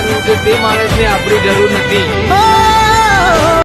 લેવાનું કે તે માણસને આપણી જરૂર નથી.